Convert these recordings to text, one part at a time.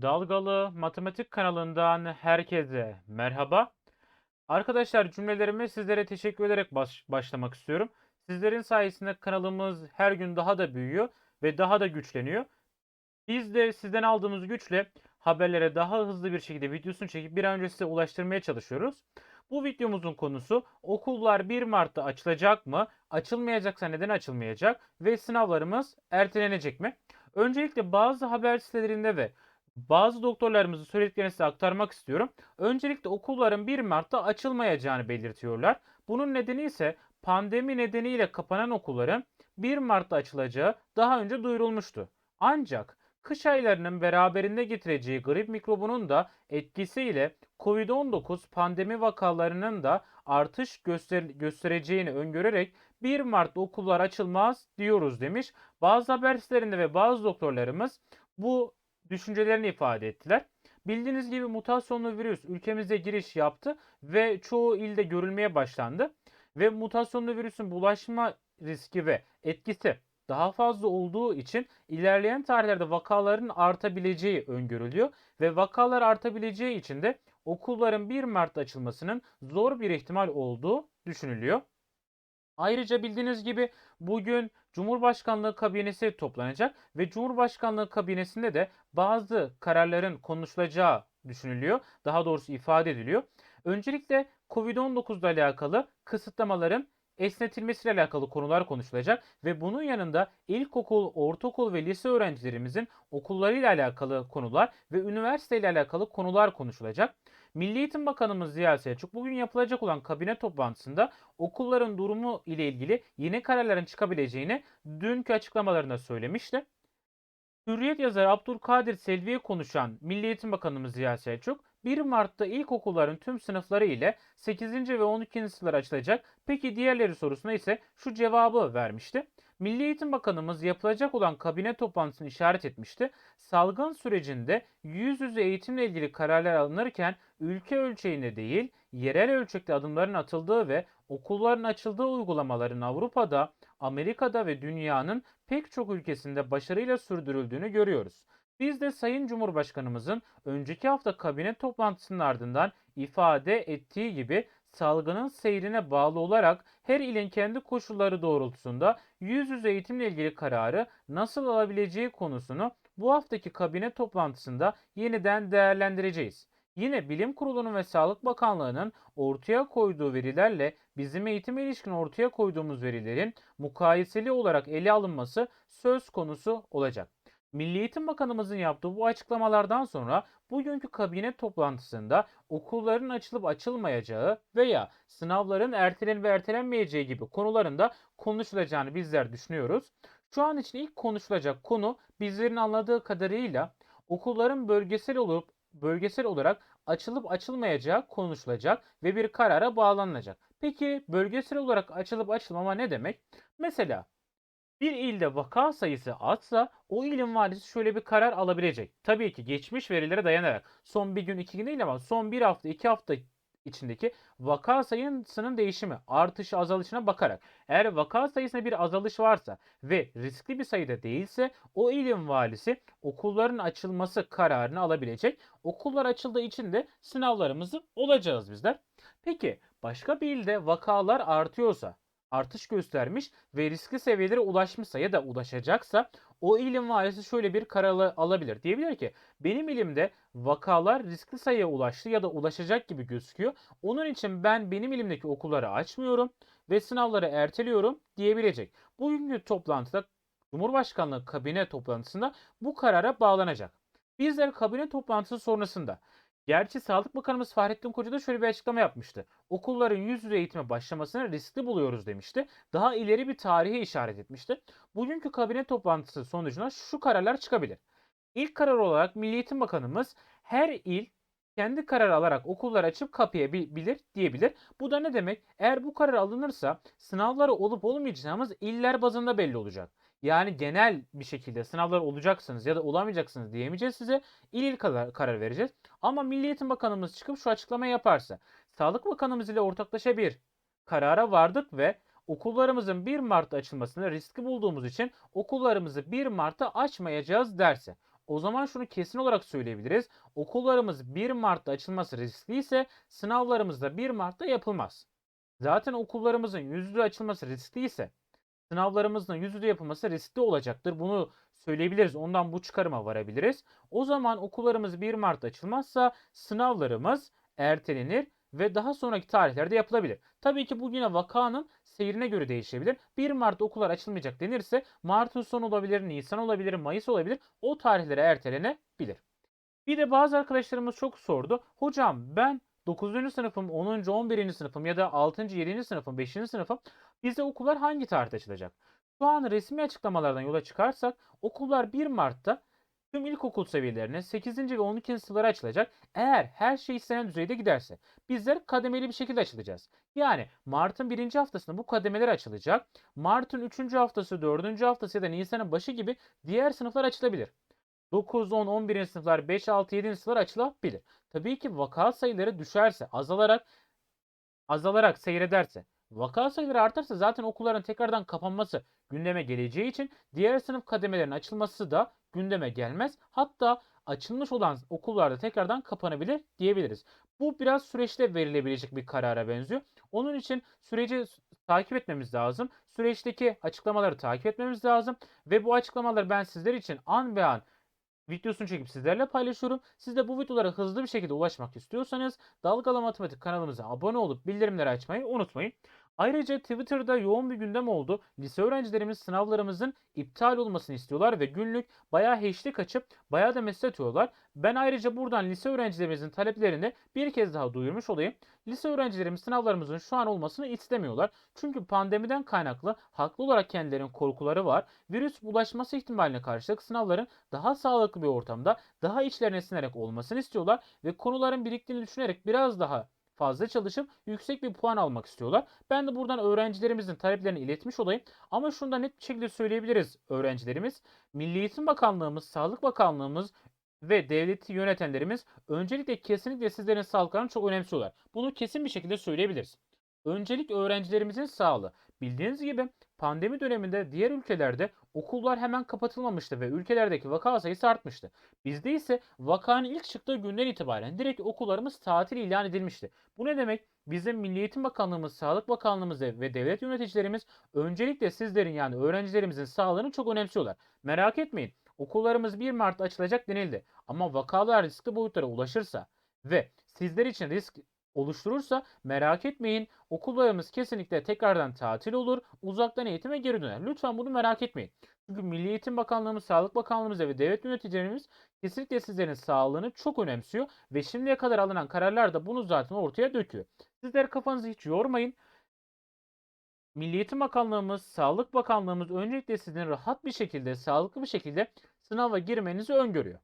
Dalgalı Matematik kanalından herkese merhaba. Arkadaşlar cümlelerime sizlere teşekkür ederek baş- başlamak istiyorum. Sizlerin sayesinde kanalımız her gün daha da büyüyor ve daha da güçleniyor. Biz de sizden aldığımız güçle haberlere daha hızlı bir şekilde videosunu çekip bir an önce size ulaştırmaya çalışıyoruz. Bu videomuzun konusu okullar 1 Mart'ta açılacak mı? Açılmayacaksa neden açılmayacak? Ve sınavlarımız ertelenecek mi? Öncelikle bazı haber sitelerinde ve bazı doktorlarımızın söylediklerini size aktarmak istiyorum. Öncelikle okulların 1 Mart'ta açılmayacağını belirtiyorlar. Bunun nedeni ise pandemi nedeniyle kapanan okulların 1 Mart'ta açılacağı daha önce duyurulmuştu. Ancak kış aylarının beraberinde getireceği grip mikrobunun da etkisiyle COVID-19 pandemi vakalarının da artış göster- göstereceğini öngörerek 1 Mart'ta okullar açılmaz diyoruz demiş. Bazı haber sitelerinde ve bazı doktorlarımız bu düşüncelerini ifade ettiler. Bildiğiniz gibi mutasyonlu virüs ülkemize giriş yaptı ve çoğu ilde görülmeye başlandı. Ve mutasyonlu virüsün bulaşma riski ve etkisi daha fazla olduğu için ilerleyen tarihlerde vakaların artabileceği öngörülüyor ve vakalar artabileceği için de okulların 1 Mart'ta açılmasının zor bir ihtimal olduğu düşünülüyor. Ayrıca bildiğiniz gibi bugün Cumhurbaşkanlığı kabinesi toplanacak ve Cumhurbaşkanlığı kabinesinde de bazı kararların konuşulacağı düşünülüyor. Daha doğrusu ifade ediliyor. Öncelikle Covid-19 ile alakalı kısıtlamaların esnetilmesiyle alakalı konular konuşulacak ve bunun yanında ilkokul, ortaokul ve lise öğrencilerimizin okullarıyla alakalı konular ve üniversite ile alakalı konular konuşulacak. Milli Eğitim Bakanımız Ziya Selçuk bugün yapılacak olan kabine toplantısında okulların durumu ile ilgili yeni kararların çıkabileceğini dünkü açıklamalarında söylemişti. Hürriyet yazarı Abdülkadir Selvi'ye konuşan Milli Eğitim Bakanımız Ziya Selçuk, 1 Mart'ta ilkokulların tüm sınıfları ile 8. ve 12. sınıflar açılacak. Peki diğerleri sorusuna ise şu cevabı vermişti. Milli Eğitim Bakanımız yapılacak olan kabine toplantısını işaret etmişti. Salgın sürecinde yüz yüze eğitimle ilgili kararlar alınırken ülke ölçeğinde değil, yerel ölçekte adımların atıldığı ve okulların açıldığı uygulamaların Avrupa'da, Amerika'da ve dünyanın pek çok ülkesinde başarıyla sürdürüldüğünü görüyoruz. Biz de Sayın Cumhurbaşkanımızın önceki hafta kabine toplantısının ardından ifade ettiği gibi salgının seyrine bağlı olarak her ilin kendi koşulları doğrultusunda yüz yüze eğitimle ilgili kararı nasıl alabileceği konusunu bu haftaki kabine toplantısında yeniden değerlendireceğiz. Yine Bilim Kurulu'nun ve Sağlık Bakanlığı'nın ortaya koyduğu verilerle bizim eğitime ilişkin ortaya koyduğumuz verilerin mukayeseli olarak ele alınması söz konusu olacak. Milli Eğitim Bakanımızın yaptığı bu açıklamalardan sonra bugünkü kabine toplantısında okulların açılıp açılmayacağı veya sınavların ertelenip ertelenmeyeceği gibi konularında konuşulacağını bizler düşünüyoruz. Şu an için ilk konuşulacak konu bizlerin anladığı kadarıyla okulların bölgesel olup bölgesel olarak açılıp açılmayacağı konuşulacak ve bir karara bağlanacak. Peki bölgesel olarak açılıp açılmama ne demek? Mesela bir ilde vaka sayısı azsa o ilin valisi şöyle bir karar alabilecek. Tabii ki geçmiş verilere dayanarak son bir gün iki gün değil ama son bir hafta iki hafta içindeki vaka sayısının değişimi artışı azalışına bakarak eğer vaka sayısında bir azalış varsa ve riskli bir sayıda değilse o ilin valisi okulların açılması kararını alabilecek. Okullar açıldığı için de sınavlarımızı olacağız bizler. Peki başka bir ilde vakalar artıyorsa artış göstermiş ve riskli seviyelere ulaşmışsa ya da ulaşacaksa o ilin valisi şöyle bir karar ala- alabilir. Diyebilir ki benim ilimde vakalar riskli sayıya ulaştı ya da ulaşacak gibi gözüküyor. Onun için ben benim ilimdeki okulları açmıyorum ve sınavları erteliyorum diyebilecek. Bugünkü toplantıda Cumhurbaşkanlığı kabine toplantısında bu karara bağlanacak. Bizler kabine toplantısı sonrasında Gerçi Sağlık Bakanımız Fahrettin Koca da şöyle bir açıklama yapmıştı. Okulların yüz yüze eğitime başlamasını riskli buluyoruz demişti. Daha ileri bir tarihe işaret etmişti. Bugünkü kabine toplantısı sonucunda şu kararlar çıkabilir. İlk karar olarak Milli Eğitim Bakanımız her il kendi karar alarak okullar açıp kapayabilir diyebilir. Bu da ne demek? Eğer bu karar alınırsa sınavları olup olmayacağımız iller bazında belli olacak. Yani genel bir şekilde sınavlar olacaksınız ya da olamayacaksınız diyemeyeceğiz size. İl il karar, karar vereceğiz. Ama Milli Eğitim Bakanımız çıkıp şu açıklamayı yaparsa Sağlık Bakanımız ile ortaklaşa bir karara vardık ve okullarımızın 1 Mart'ta açılmasını riskli bulduğumuz için okullarımızı 1 Mart'ta açmayacağız derse O zaman şunu kesin olarak söyleyebiliriz. Okullarımız 1 Mart'ta açılması riskliyse sınavlarımız da 1 Mart'ta yapılmaz. Zaten okullarımızın yüzde açılması riskliyse sınavlarımızın yüzde yapılması riskli olacaktır. Bunu söyleyebiliriz. Ondan bu çıkarıma varabiliriz. O zaman okullarımız 1 Mart'ta açılmazsa sınavlarımız ertelenir ve daha sonraki tarihlerde yapılabilir. Tabii ki bu yine vakanın seyrine göre değişebilir. 1 Mart okullar açılmayacak denirse Mart'ın sonu olabilir, Nisan olabilir, Mayıs olabilir. O tarihlere ertelenebilir. Bir de bazı arkadaşlarımız çok sordu. Hocam ben 9. sınıfım, 10. 11. sınıfım ya da 6. 7. sınıfım, 5. sınıfım bizde okullar hangi tarihte açılacak? Şu an resmi açıklamalardan yola çıkarsak okullar 1 Mart'ta tüm ilkokul seviyelerine 8. ve 12. sınıflara açılacak. Eğer her şey istenen düzeyde giderse bizler kademeli bir şekilde açılacağız. Yani Mart'ın 1. haftasında bu kademeler açılacak. Mart'ın 3. haftası, 4. haftası ya da Nisan'ın başı gibi diğer sınıflar açılabilir. 9, 10, 11. sınıflar, 5, 6, 7. sınıflar açılabilir. Tabii ki vaka sayıları düşerse, azalarak azalarak seyrederse, vaka sayıları artarsa zaten okulların tekrardan kapanması gündeme geleceği için diğer sınıf kademelerinin açılması da gündeme gelmez. Hatta açılmış olan okullarda tekrardan kapanabilir diyebiliriz. Bu biraz süreçte verilebilecek bir karara benziyor. Onun için süreci takip etmemiz lazım. Süreçteki açıklamaları takip etmemiz lazım. Ve bu açıklamaları ben sizler için an be an videosunu çekip sizlerle paylaşıyorum. Siz de bu videolara hızlı bir şekilde ulaşmak istiyorsanız Dalgalı Matematik kanalımıza abone olup bildirimleri açmayı unutmayın. Ayrıca Twitter'da yoğun bir gündem oldu. Lise öğrencilerimiz sınavlarımızın iptal olmasını istiyorlar ve günlük bayağı hashtag açıp bayağı da mesaj atıyorlar. Ben ayrıca buradan lise öğrencilerimizin taleplerini bir kez daha duyurmuş olayım. Lise öğrencilerimiz sınavlarımızın şu an olmasını istemiyorlar. Çünkü pandemiden kaynaklı haklı olarak kendilerinin korkuları var. Virüs bulaşması ihtimaline karşılık sınavların daha sağlıklı bir ortamda, daha içlerine sinerek olmasını istiyorlar ve konuların biriktiğini düşünerek biraz daha fazla çalışıp yüksek bir puan almak istiyorlar. Ben de buradan öğrencilerimizin taleplerini iletmiş olayım. Ama şunu da net bir şekilde söyleyebiliriz öğrencilerimiz. Milli Eğitim Bakanlığımız, Sağlık Bakanlığımız ve devleti yönetenlerimiz öncelikle kesinlikle sizlerin sağlıklarını çok önemsiyorlar. Bunu kesin bir şekilde söyleyebiliriz. Öncelik öğrencilerimizin sağlığı. Bildiğiniz gibi pandemi döneminde diğer ülkelerde okullar hemen kapatılmamıştı ve ülkelerdeki vaka sayısı artmıştı. Bizde ise vakanın ilk çıktığı günden itibaren direkt okullarımız tatil ilan edilmişti. Bu ne demek? Bizim Milli Eğitim Bakanlığımız, Sağlık Bakanlığımız ve devlet yöneticilerimiz öncelikle sizlerin yani öğrencilerimizin sağlığını çok önemsiyorlar. Merak etmeyin. Okullarımız 1 Mart'ta açılacak denildi. Ama vakalar riskli boyutlara ulaşırsa ve sizler için risk oluşturursa merak etmeyin okullarımız kesinlikle tekrardan tatil olur, uzaktan eğitime geri döner. Lütfen bunu merak etmeyin. Çünkü Milli Eğitim Bakanlığımız, Sağlık Bakanlığımız ve devlet yöneticilerimiz kesinlikle sizlerin sağlığını çok önemsiyor ve şimdiye kadar alınan kararlar da bunu zaten ortaya döküyor. Sizler kafanızı hiç yormayın. Milli Eğitim Bakanlığımız, Sağlık Bakanlığımız öncelikle sizin rahat bir şekilde, sağlıklı bir şekilde sınava girmenizi öngörüyor.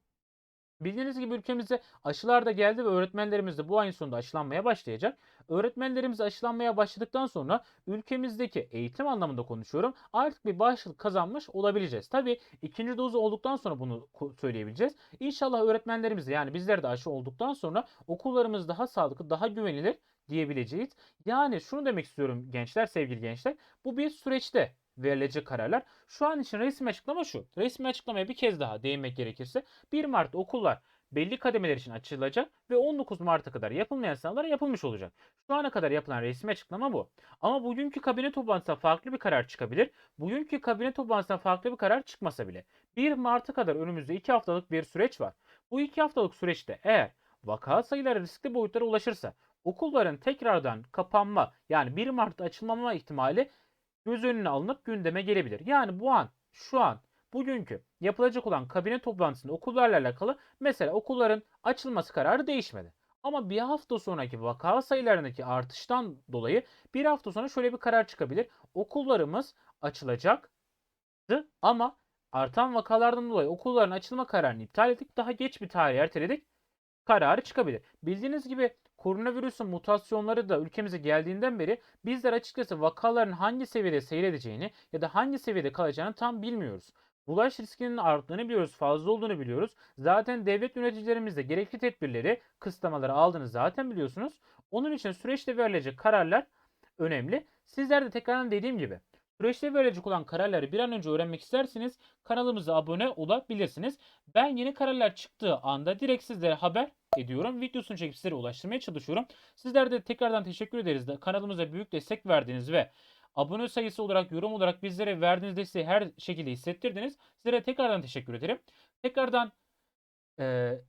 Bildiğiniz gibi ülkemizde aşılar da geldi ve öğretmenlerimiz de bu ayın sonunda aşılanmaya başlayacak. Öğretmenlerimiz aşılanmaya başladıktan sonra ülkemizdeki eğitim anlamında konuşuyorum artık bir başlık kazanmış olabileceğiz. Tabi ikinci dozu olduktan sonra bunu söyleyebileceğiz. İnşallah öğretmenlerimiz de yani bizler de aşı olduktan sonra okullarımız daha sağlıklı, daha güvenilir diyebileceğiz. Yani şunu demek istiyorum gençler, sevgili gençler. Bu bir süreçte verilecek kararlar. Şu an için resmi açıklama şu. Resmi açıklamaya bir kez daha değinmek gerekirse 1 Mart okullar belli kademeler için açılacak ve 19 Mart'a kadar yapılmayan sınavlar yapılmış olacak. Şu ana kadar yapılan resmi açıklama bu. Ama bugünkü kabine toplantısında farklı bir karar çıkabilir. Bugünkü kabine toplantısında farklı bir karar çıkmasa bile 1 Mart'a kadar önümüzde 2 haftalık bir süreç var. Bu 2 haftalık süreçte eğer vaka sayıları riskli boyutlara ulaşırsa okulların tekrardan kapanma yani 1 Mart'ta açılmama ihtimali göz önüne alınıp gündeme gelebilir. Yani bu an, şu an, bugünkü yapılacak olan kabine toplantısında okullarla alakalı mesela okulların açılması kararı değişmedi. Ama bir hafta sonraki vaka sayılarındaki artıştan dolayı bir hafta sonra şöyle bir karar çıkabilir. Okullarımız açılacaktı ama artan vakalardan dolayı okulların açılma kararını iptal ettik. Daha geç bir tarih erteledik. Kararı çıkabilir. Bildiğiniz gibi koronavirüsün mutasyonları da ülkemize geldiğinden beri bizler açıkçası vakaların hangi seviyede seyredeceğini ya da hangi seviyede kalacağını tam bilmiyoruz. Bulaş riskinin arttığını biliyoruz, fazla olduğunu biliyoruz. Zaten devlet yöneticilerimiz de gerekli tedbirleri, kısıtlamaları aldığını zaten biliyorsunuz. Onun için süreçte verilecek kararlar önemli. Sizler de tekrardan dediğim gibi Süreçte verilecek olan kararları bir an önce öğrenmek isterseniz kanalımıza abone olabilirsiniz. Ben yeni kararlar çıktığı anda direkt sizlere haber ediyorum. Videosunu çekip sizlere ulaştırmaya çalışıyorum. Sizler de tekrardan teşekkür ederiz de kanalımıza büyük destek verdiniz ve abone sayısı olarak, yorum olarak bizlere verdiğiniz desteği her şekilde hissettirdiniz. Sizlere tekrardan teşekkür ederim. Tekrardan eee,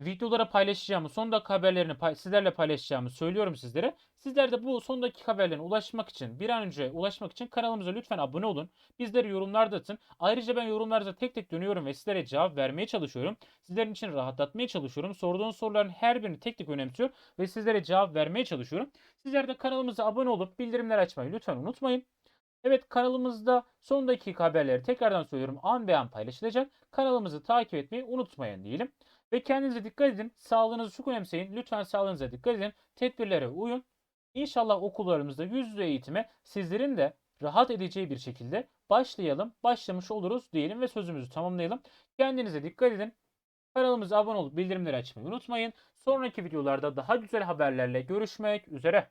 videolara paylaşacağımı, son dakika haberlerini pay- sizlerle paylaşacağımı söylüyorum sizlere. Sizler de bu son dakika haberlerine ulaşmak için, bir an önce ulaşmak için kanalımıza lütfen abone olun. Bizlere yorumlarda atın. Ayrıca ben yorumlarda tek tek dönüyorum ve sizlere cevap vermeye çalışıyorum. Sizlerin için rahatlatmaya çalışıyorum. Sorduğunuz soruların her birini tek tek önemsiyor ve sizlere cevap vermeye çalışıyorum. Sizler de kanalımıza abone olup bildirimleri açmayı lütfen unutmayın. Evet kanalımızda son dakika haberleri tekrardan söylüyorum an be an paylaşılacak. Kanalımızı takip etmeyi unutmayın diyelim. Ve kendinize dikkat edin. Sağlığınızı çok önemseyin. Lütfen sağlığınıza dikkat edin. Tedbirlere uyun. İnşallah okullarımızda yüz yüze eğitime sizlerin de rahat edeceği bir şekilde başlayalım. Başlamış oluruz diyelim ve sözümüzü tamamlayalım. Kendinize dikkat edin. Kanalımıza abone olup bildirimleri açmayı unutmayın. Sonraki videolarda daha güzel haberlerle görüşmek üzere.